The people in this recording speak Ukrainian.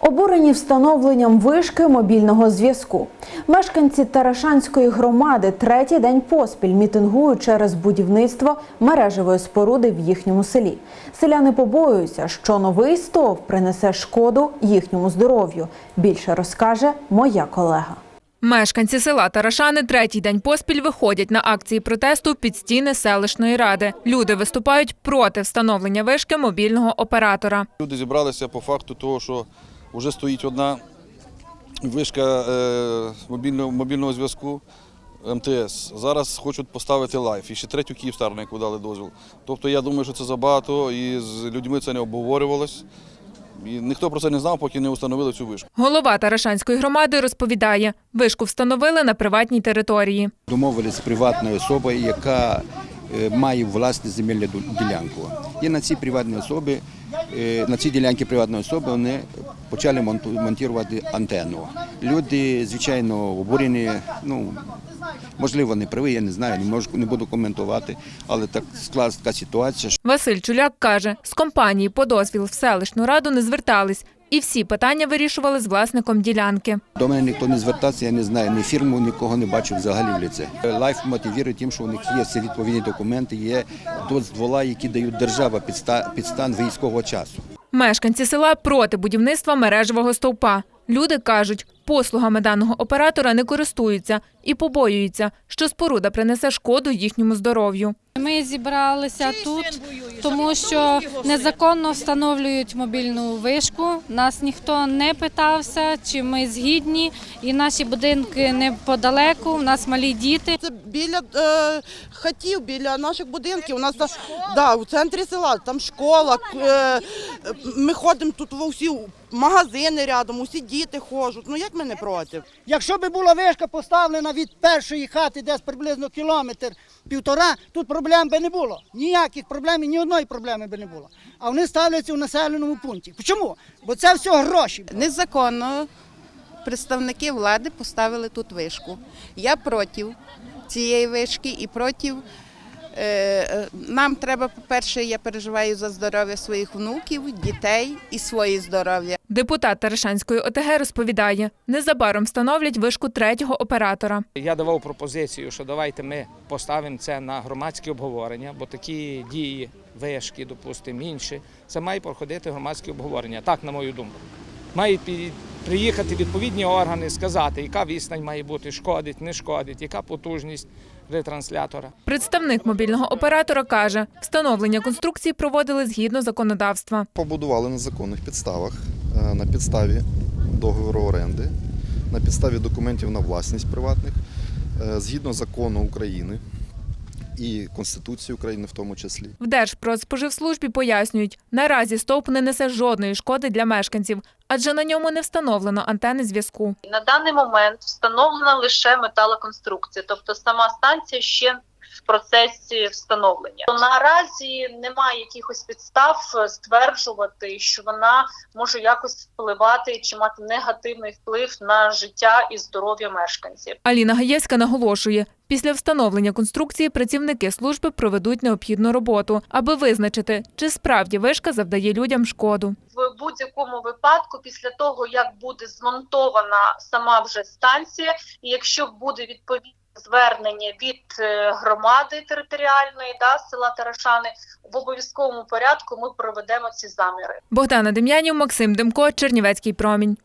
Обурені встановленням вишки мобільного зв'язку. Мешканці Тарашанської громади третій день поспіль мітингують через будівництво мережевої споруди в їхньому селі. Селяни побоюються, що новий стовп принесе шкоду їхньому здоров'ю. Більше розкаже моя колега. Мешканці села Тарашани третій день поспіль виходять на акції протесту під стіни селищної ради. Люди виступають проти встановлення вишки мобільного оператора. Люди зібралися по факту того, що вже стоїть одна вишка е, мобільного, мобільного зв'язку МТС. Зараз хочуть поставити лайф і ще третю Київстар, на яку дали дозвіл. Тобто я думаю, що це забагато і з людьми це не обговорювалось. І ніхто про це не знав, поки не встановили цю вишку. Голова Тарашанської громади розповідає, вишку встановили на приватній території. домовились з приватною особою, яка е, має власну земельну ділянку. І на цій приватній особі, е, на цій ділянці приватної особи вони почали монту- монтувати антенну. Люди, звичайно, обурені, ну, можливо, не праві, я не знаю, не, можу, не буду коментувати, але так склалась така ситуація, що Василь Чуляк каже, з компанії по дозвіл в селищну раду не звертались, і всі питання вирішували з власником ділянки. до мене ніхто не звертався, я не знаю, ні фірму, нікого не бачив взагалі в лице. Лайф мотивує тим, що у них є всі відповідні документи, є дозвола, які дають держава під стан військового часу. Мешканці села проти будівництва мережевого стовпа. Люди кажуть, послугами даного оператора не користуються і побоюються, що споруда принесе шкоду їхньому здоров'ю. Ми зібралися тут, тому що незаконно встановлюють мобільну вишку. Нас ніхто не питався, чи ми згідні, і наші будинки неподалеку. У нас малі діти. Це біля е, хатів, біля наших будинків. У нас та, да, у центрі села, там школа. Е, ми ходимо тут во всі магазини рядом, усі діти ходять. Ну як ми не проти? Якщо б була вишка поставлена від першої хати десь приблизно кілометр півтора, тут проблем би не було. Ніяких проблем, ні одної проблеми би не було. А вони ставляться у населеному пункті. Чому? Бо це все гроші. Незаконно представники влади поставили тут вишку. Я проти цієї вишки і проти. е, е, Нам треба, по-перше, я переживаю за здоров'я своїх внуків, дітей і своє здоров'я. Депутат Тарашанської ОТГ розповідає, незабаром встановлять вишку третього оператора. Я давав пропозицію, що давайте ми поставимо це на громадське обговорення, бо такі дії, вишки, допустимо, інші, це має проходити громадське обговорення. Так, на мою думку. Мають приїхати відповідні органи, сказати, яка відстань має бути, шкодить, не шкодить, яка потужність ретранслятора. Представник мобільного оператора каже, встановлення конструкції проводили згідно законодавства. побудували на законних підставах, на підставі договору оренди, на підставі документів на власність приватних, е, згідно закону України і Конституції України в тому числі. В Держпродспоживслужбі пояснюють, наразі стовп не несе жодної шкоди для мешканців, адже на ньому не встановлено антени зв'язку. На даний момент встановлена лише металоконструкція, тобто сама станція ще в процесі встановлення. Наразі немає якихось підстав стверджувати, що вона може якось впливати чи мати негативний вплив на життя і здоров'я мешканців. Аліна Гаєвська наголошує, після встановлення конструкції працівники служби проведуть необхідну роботу, аби визначити, чи справді вишка завдає людям шкоду. В будь-якому випадку, після того як буде змонтована сама вже станція, і якщо буде відповідне звернення від е, громади територіальної да, села Тарашани, в обов'язковому порядку ми проведемо ці заміри. Богдана Дем'янів, Максим Демко, Чернівецький промінь.